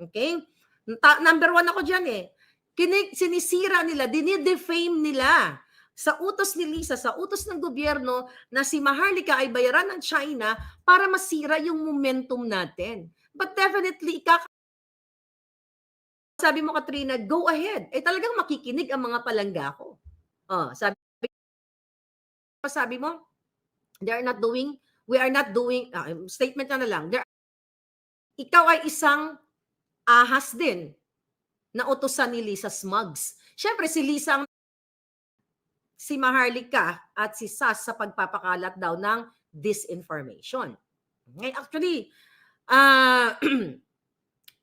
Okay? Ta- number one ako dyan eh. Kinig, sinisira nila, dinidefame nila sa utos ni Lisa, sa utos ng gobyerno na si Maharlika ay bayaran ng China para masira yung momentum natin. But definitely, ikaka sabi mo, Katrina, go ahead. Eh talagang makikinig ang mga palangga ko. Oh, sabi, sabi mo, they are not doing, we are not doing, ah, statement na na lang, They're- ikaw ay isang ahas din na utosan ni Lisa Smugs. Siyempre, si Lisa ang si Maharlika at si Sas sa pagpapakalat daw ng disinformation. Ngay- Actually, ah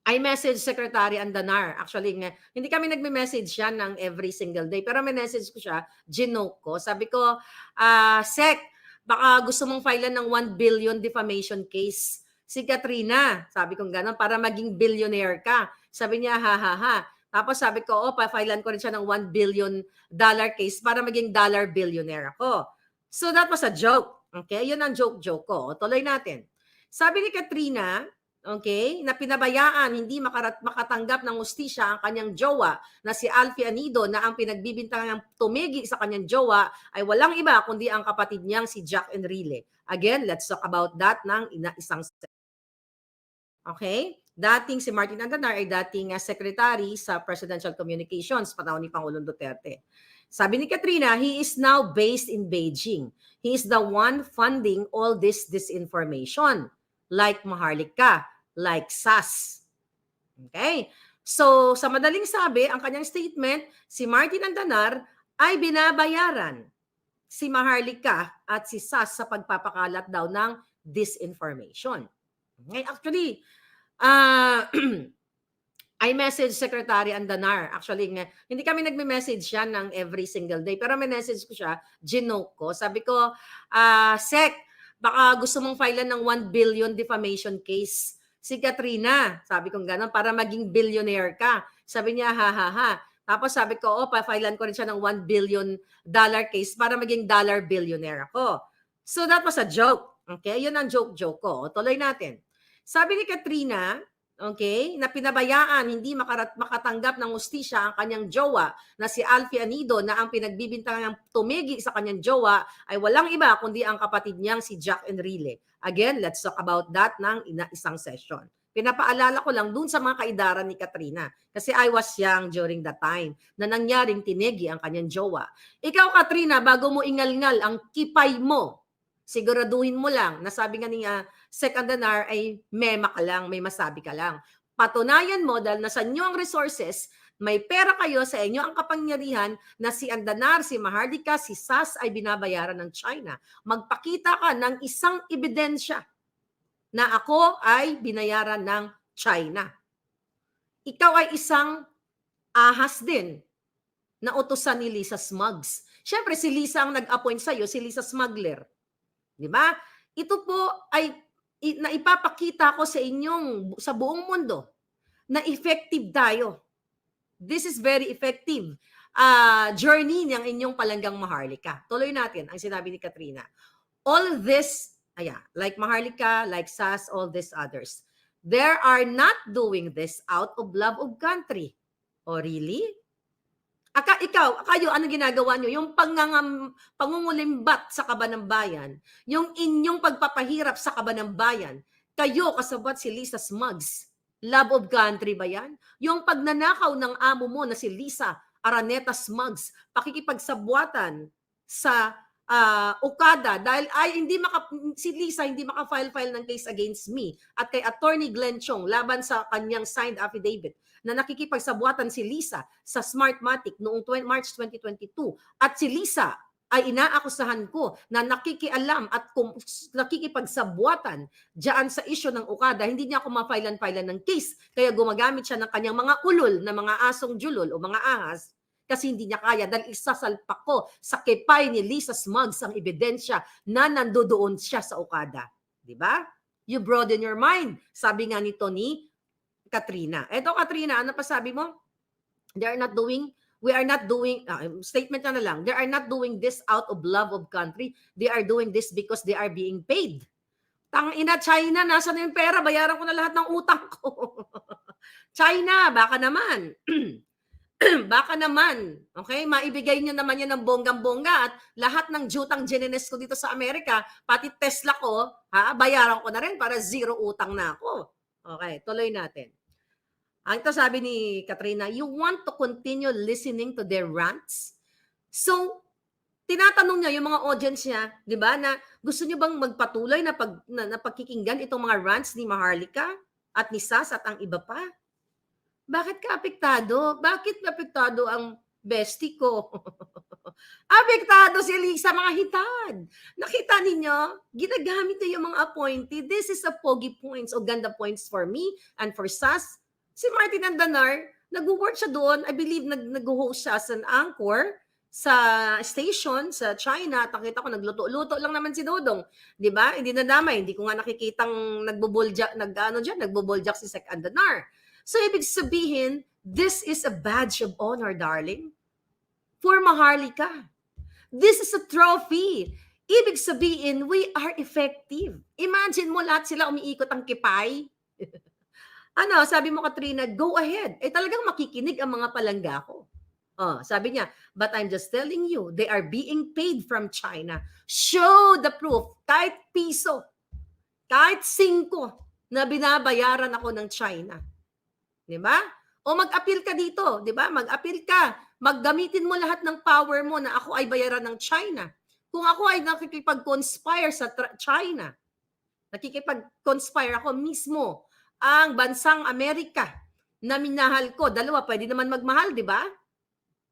I message Secretary Andanar. Actually, hindi kami nagme-message yan ng every single day. Pero may message ko siya, ginoke ko. Sabi ko, ah Sec, baka gusto mong filean ng 1 billion defamation case si Katrina. Sabi ko gano'n, para maging billionaire ka. Sabi niya, ha ha ha. Tapos sabi ko, oh, pa-filean ko rin siya ng 1 billion dollar case para maging dollar billionaire ako. So that was a joke. Okay? Yun ang joke-joke ko. O, Tuloy natin. Sabi ni Katrina, okay, na pinabayaan, hindi makarat, makatanggap ng ustisya ang kanyang jowa na si Alfie Anido na ang pinagbibintangan ng tumigi sa kanyang jowa ay walang iba kundi ang kapatid niyang si Jack Enrile. Again, let's talk about that ng ina, isang Okay? Dating si Martin Andanar ay dating uh, secretary sa Presidential Communications panahon ni Pangulong Duterte. Sabi ni Katrina, he is now based in Beijing. He is the one funding all this disinformation like Maharlika, like SAS. Okay? So, sa madaling sabi, ang kanyang statement, si Martin Andanar ay binabayaran si Maharlika at si SAS sa pagpapakalat daw ng disinformation. Okay? Actually, ah I message Secretary Andanar. Actually, nga, hindi kami nagme-message yan ng every single day. Pero may message ko siya, ginoke ko. Sabi ko, ah Sec, baka gusto mong filean ng 1 billion defamation case si Katrina. Sabi ko gano'n, para maging billionaire ka. Sabi niya, ha ha ha. Tapos sabi ko, oh, pa-filean ko rin siya ng 1 billion dollar case para maging dollar billionaire ako. So that was a joke. Okay? Yun ang joke-joke ko. Tuloy natin. Sabi ni Katrina, okay, na pinabayaan, hindi makarat, makatanggap ng ustisya ang kanyang jowa na si Alfie Anido na ang pinagbibintangan ng tumigi sa kanyang jowa ay walang iba kundi ang kapatid niyang si Jack Enrile. Again, let's talk about that ng isang session. Pinapaalala ko lang dun sa mga kaidaran ni Katrina kasi I was young during that time na nangyaring tinigi ang kanyang jowa. Ikaw, Katrina, bago mo ingalngal ang kipay mo, siguraduhin mo lang, nasabi nga niya, second anar ay mema ka lang, may masabi ka lang. Patunayan mo dahil nasa inyo ang resources, may pera kayo sa inyo ang kapangyarihan na si Andanar, si Mahardika, si SAS ay binabayaran ng China. Magpakita ka ng isang ebidensya na ako ay binayaran ng China. Ikaw ay isang ahas din na utosan ni Lisa Smugs. Siyempre, si Lisa ang nag-appoint sa'yo, si Lisa Smuggler. Di ba? Ito po ay na ipapakita ko sa inyong sa buong mundo na effective tayo. This is very effective uh, journey ng inyong palanggang Maharlika. Tuloy natin ang sinabi ni Katrina. All this, aya, like Maharlika, like SAS, all these others, they are not doing this out of love of country. Oh, really? Ikaw, kayo, ano ginagawa nyo? Yung pangangam, pangungulimbat sa kaba ng bayan, yung inyong pagpapahirap sa kaba ng bayan, kayo kasabot si Lisa Smugs. Love of country ba yan? Yung pagnanakaw ng amo mo na si Lisa Araneta Smugs, pakikipagsabuatan sa ah, Okada dahil ay hindi maka, si Lisa hindi maka-file-file ng case against me at kay Attorney Glenn Chong laban sa kanyang signed affidavit na nakikipagsabuatan si Lisa sa Smartmatic noong 20 March 2022 at si Lisa ay inaakusahan ko na nakikialam at kum, nakikipagsabuatan diyan sa isyo ng Okada, hindi niya ako ma-filean-filean ng case. Kaya gumagamit siya ng kanyang mga ulol na mga asong julol o mga ahas kasi hindi niya kaya dahil isasalpak ko sa kipay ni Lisa Smugs ang ebidensya na nandoon siya sa Okada. Di ba? You broaden your mind. Sabi nga ni Katrina. Eto Katrina, ano pa sabi mo? They are not doing we are not doing ah, statement na, na lang. They are not doing this out of love of country. They are doing this because they are being paid. Tang ina China, nasa na yung pera? Bayaran ko na lahat ng utang ko. China, baka naman. baka naman. Okay? Maibigay nyo naman yan ng bonggang-bongga at lahat ng jutang ginines ko dito sa Amerika, pati Tesla ko, ha, bayaran ko na rin para zero utang na ako. Okay, tuloy natin. Ang ito sabi ni Katrina, you want to continue listening to their rants? So, tinatanong niya yung mga audience niya, 'di ba, na gusto niyo bang magpatuloy na pag na, na pagkikinggan itong mga rants ni Maharlika at ni Sas at ang iba pa? Bakit ka apektado? Bakit apektado ang bestie ko? apektado si Lisa mga hitad. Nakita ninyo, ginagamit niya yung mga appointee. This is a pogi points o ganda points for me and for Sas. Si Martin Andanar, nag-work siya doon. I believe nag- nag-host siya as an anchor sa station sa China at nakita ko nagluto-luto lang naman si Dodong. 'Di ba? Hindi nadamay, hindi ko nga nakikitang nagboboljak nagano diyan, nagboboljak si Sek Andanar. So ibig sabihin, this is a badge of honor, darling. For Maharlika. This is a trophy. Ibig sabihin, we are effective. Imagine mo lahat sila umiikot ang kipay. ano, sabi mo Katrina, go ahead. Eh talagang makikinig ang mga palangga ko. Oh, sabi niya, but I'm just telling you, they are being paid from China. Show the proof. Kahit piso, kahit singko na binabayaran ako ng China. 'Di ba? O mag-appeal ka dito, 'di ba? Mag-appeal ka. Maggamitin mo lahat ng power mo na ako ay bayaran ng China. Kung ako ay nakikipag-conspire sa China, nakikipag-conspire ako mismo ang bansang Amerika na minahal ko. Dalawa, pwede naman magmahal, di ba?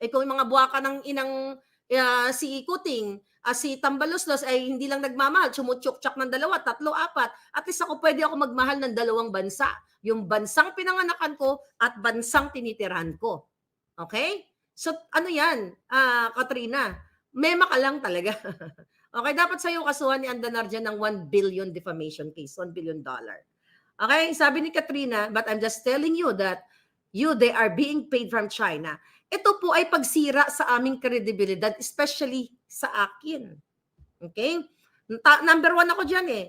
Eh kung mga buwaka ng inang uh, si Kuting, uh, si Tambaloslos ay hindi lang nagmamahal, sumutsuk-tsak ng dalawa, tatlo, apat. At least ako pwede ako magmahal ng dalawang bansa. Yung bansang pinanganakan ko at bansang tinitirahan ko. Okay? So ano yan, uh, Katrina? Mema ka lang talaga. okay, dapat sa'yo kasuhan ni Andanar dyan ng 1 billion defamation case, 1 billion dollar. Okay, sabi ni Katrina, but I'm just telling you that you, they are being paid from China. Ito po ay pagsira sa aming kredibilidad, especially sa akin. Okay? Ta- number one ako dyan eh.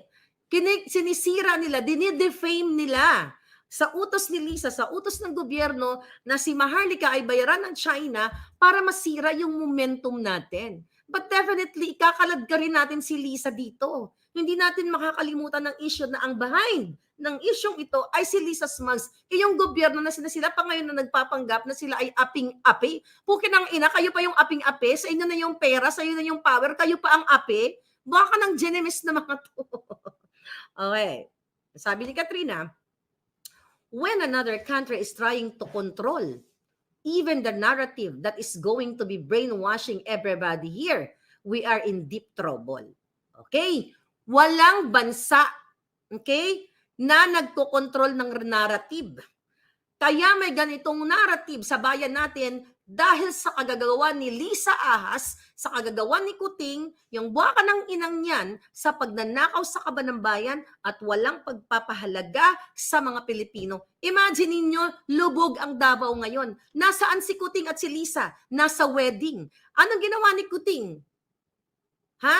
Kinig, sinisira nila, dinidefame nila sa utos ni Lisa, sa utos ng gobyerno na si Maharlika ay bayaran ng China para masira yung momentum natin. But definitely, ikakalad ka rin natin si Lisa dito. Hindi natin makakalimutan ng issue na ang behind ng isyong ito ay si Lisa Smugs. Yung gobyerno na sila, sila pa ngayon na nagpapanggap na sila ay aping-api. Pukin ang ina, kayo pa yung aping-api, sa inyo na yung pera, sa inyo na yung power, kayo pa ang api. Baka ng genemis na mga to. okay. Sabi ni Katrina, when another country is trying to control even the narrative that is going to be brainwashing everybody here, we are in deep trouble. Okay? Walang bansa, okay, na nagkokontrol ng narrative. Kaya may ganitong narrative sa bayan natin dahil sa kagagawa ni Lisa Ahas, sa kagagawa ni Kuting, yung buwaka ng inang niyan sa pagnanakaw sa kaban ng bayan at walang pagpapahalaga sa mga Pilipino. Imagine ninyo, lubog ang Davao ngayon. Nasaan si Kuting at si Lisa? Nasa wedding. Anong ginawa ni Kuting? Ha?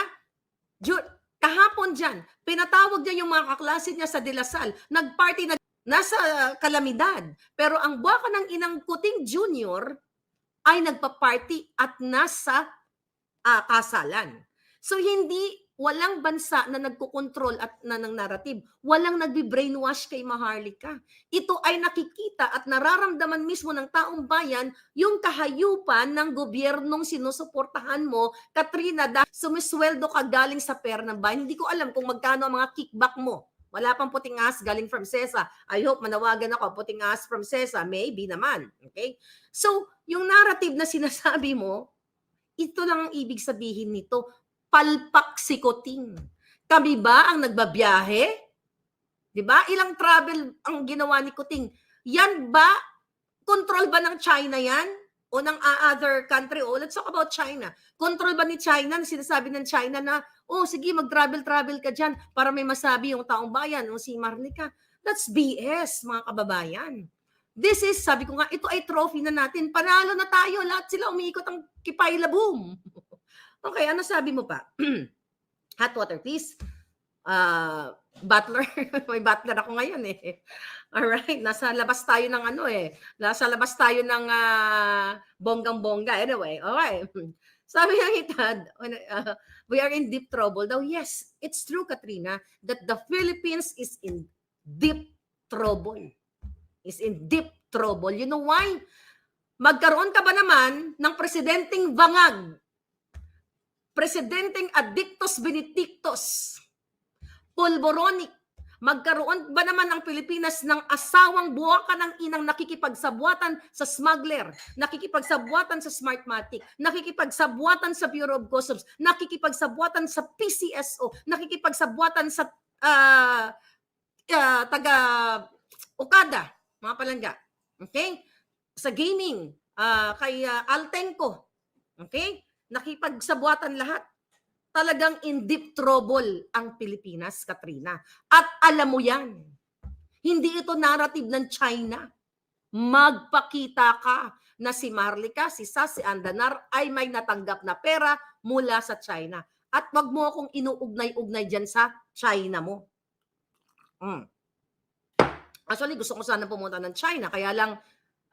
Ju- kahapon dyan, pinatawag niya yung mga kaklase niya sa Dilasal. Nagparty na nasa kalamidad. Pero ang buwaka ng inang Kuting Junior ay nagpa-party at nasa uh, kasalan. So hindi walang bansa na nagkokontrol at na ng narrative. Walang nagbi-brainwash kay Maharlika. Ito ay nakikita at nararamdaman mismo ng taong bayan yung kahayupan ng gobyernong sinusuportahan mo, Katrina, dahil sumisweldo ka galing sa pera ng bayan. Hindi ko alam kung magkano ang mga kickback mo. Wala pang puting as galing from CESA. I hope manawagan ako, puting as from CESA. Maybe naman. Okay? So, yung narrative na sinasabi mo, ito lang ang ibig sabihin nito palpak si Kuting. Kami ba ang nagbabiyahe? 'Di ba? Ilang travel ang ginawa ni Kuting. Yan ba control ba ng China 'yan? O ng other country? O let's talk about China. Control ba ni China na sinasabi ng China na, oh sige mag-travel-travel ka dyan para may masabi yung taong bayan o si Marnica. That's BS mga kababayan. This is, sabi ko nga, ito ay trophy na natin. Panalo na tayo. Lahat sila umiikot ang kipay boom. Okay, ano sabi mo pa? Hot water, please. Uh, butler. May butler ako ngayon eh. Alright, nasa labas tayo ng ano eh. Nasa labas tayo ng ah, bonggang-bongga. Anyway, okay. Sabi ng hitad, uh, we are in deep trouble daw. Yes, it's true, Katrina, that the Philippines is in deep trouble. Is in deep trouble. You know why? Magkaroon ka ba naman ng presidenteng bangag? Presidenteng addictus benedictus? Pulboronic? Magkaroon ba naman ang Pilipinas ng asawang buwakan ng inang nakikipagsabwatan sa smuggler, nakikipagsabwatan sa Smartmatic, nakikipagsabwatan sa Bureau of Customs, nakikipagsabwatan sa PCSO, nakikipagsabwatan sa ah, ah, taga Okada, mga palangga. Okay? Sa gaming, ah, kay ah, Altenco. Okay? Nakipagsabuatan lahat talagang in deep trouble ang Pilipinas, Katrina. At alam mo yan, hindi ito narrative ng China. Magpakita ka na si Marlica, si Sas, si Andanar ay may natanggap na pera mula sa China. At wag mo akong inuugnay-ugnay dyan sa China mo. Mm. Actually, gusto ko sana pumunta ng China, kaya lang,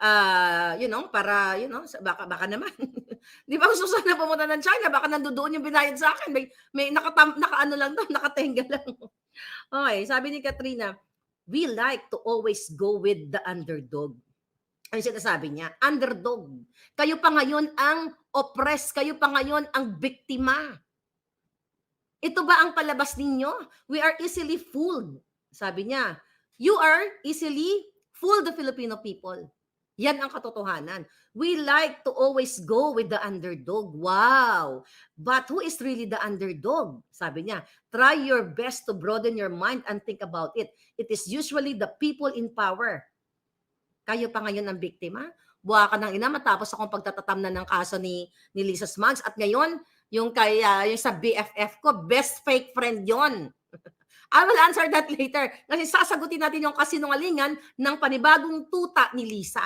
ah, you know, para, you know, baka, baka naman. Di ba gusto sana pumunta ng China, baka nandoon yung binayad sa akin. May, may nakatam, nakaano lang daw, nakatenga lang. okay, sabi ni Katrina, we like to always go with the underdog. Ang sinasabi niya, underdog. Kayo pa ngayon ang oppressed, kayo pa ngayon ang biktima. Ito ba ang palabas ninyo? We are easily fooled. Sabi niya, you are easily fool the Filipino people. Yan ang katotohanan. We like to always go with the underdog. Wow! But who is really the underdog? Sabi niya, try your best to broaden your mind and think about it. It is usually the people in power. Kayo pa ngayon ang biktima? Buha ka ng ina matapos akong pagtatatamnan ng kaso ni, ni Lisa Smugs. At ngayon, yung, kay, ah, yung sa BFF ko, best fake friend yon. I will answer that later. Kasi sasagutin natin yung kasinungalingan ng panibagong tuta ni Lisa.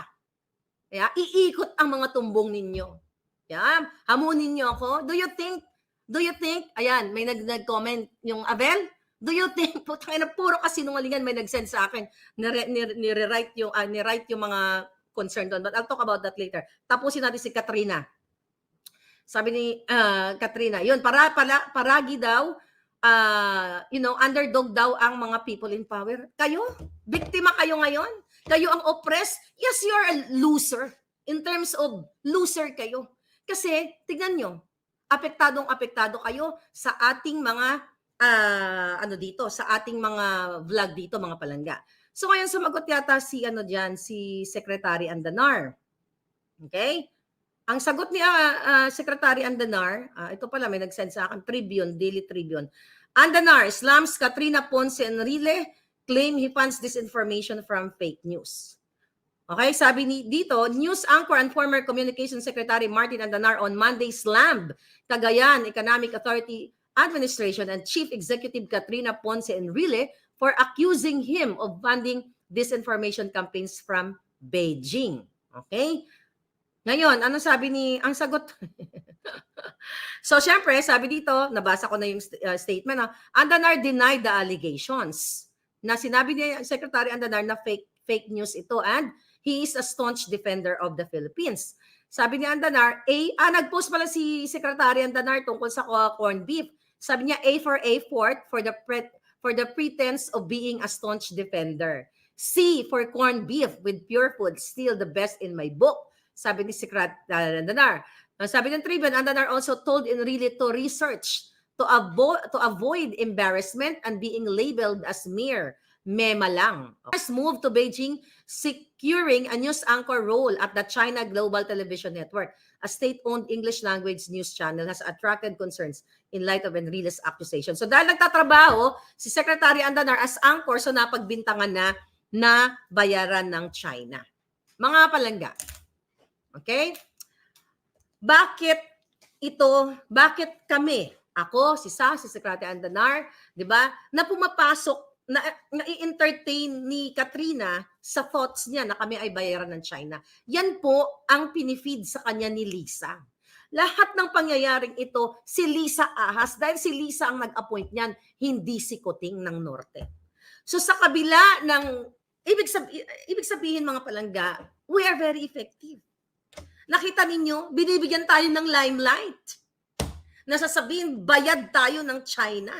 Kaya iikot ang mga tumbong ninyo. Yan, hamunin niyo ako. Do you think, do you think, ayan, may nag- nag-comment yung Abel, do you think, putang ina, puro kasinungalingan may nag-send sa akin, nire, nire, nire-write yung, ah, nire-write yung mga concern doon. But I'll talk about that later. Tapusin natin si Katrina. Sabi ni ah, Katrina, yun, para, para, paragi daw, ah, you know, underdog daw ang mga people in power. Kayo? Biktima kayo ngayon? Kayo ang oppressed? Yes, you're a loser. In terms of loser kayo. Kasi, tignan nyo, apektadong apektado kayo sa ating mga, ah, ano dito, sa ating mga vlog dito, mga palangga. So, ngayon sumagot yata si, ano dyan, si Secretary Andanar. Okay? Ang sagot ni ah, ah, Secretary Andanar, ah, ito pala may nag-send sa akin, Tribune, Daily Tribune. Andanar slams Katrina Ponce Enrile, claim he funds disinformation from fake news. Okay, sabi ni dito, news anchor and former Communications Secretary Martin Andanar on Monday slammed Cagayan Economic Authority Administration and Chief Executive Katrina Ponce Enrile for accusing him of funding disinformation campaigns from Beijing. Okay? Ngayon, ano sabi ni, ang sagot, so syempre, sabi dito, nabasa ko na yung st- uh, statement, no? Andanar denied the allegations na sinabi ni Secretary Andanar na fake fake news ito and he is a staunch defender of the Philippines. Sabi ni Andanar, A, ah, nag-post pala si Secretary Andanar tungkol sa corned beef. Sabi niya, A for A fort for the pre- for the pretense of being a staunch defender. C for corned beef with pure food, still the best in my book. Sabi ni Secretary Andanar. Sabi ng Tribune, Andanar also told Enrile to research to avoid to avoid embarrassment and being labeled as mere mema lang. First move to Beijing securing a news anchor role at the China Global Television Network, a state-owned English language news channel has attracted concerns in light of Enrile's accusation. So dahil nagtatrabaho si Secretary Andanar as anchor, so napagbintangan na na bayaran ng China. Mga palangga. Okay? Bakit ito, bakit kami, ako, si Sa, si Secretary Andanar, di ba, na pumapasok, na, na-entertain ni Katrina sa thoughts niya na kami ay bayaran ng China. Yan po ang pinifeed sa kanya ni Lisa. Lahat ng pangyayaring ito, si Lisa ahas, dahil si Lisa ang nag-appoint niyan, hindi si Kuting ng Norte. So sa kabila ng ibig, sabi, ibig sabihin mga palangga, we are very effective. Nakita ninyo, binibigyan tayo ng limelight. Nasasabihin, bayad tayo ng China.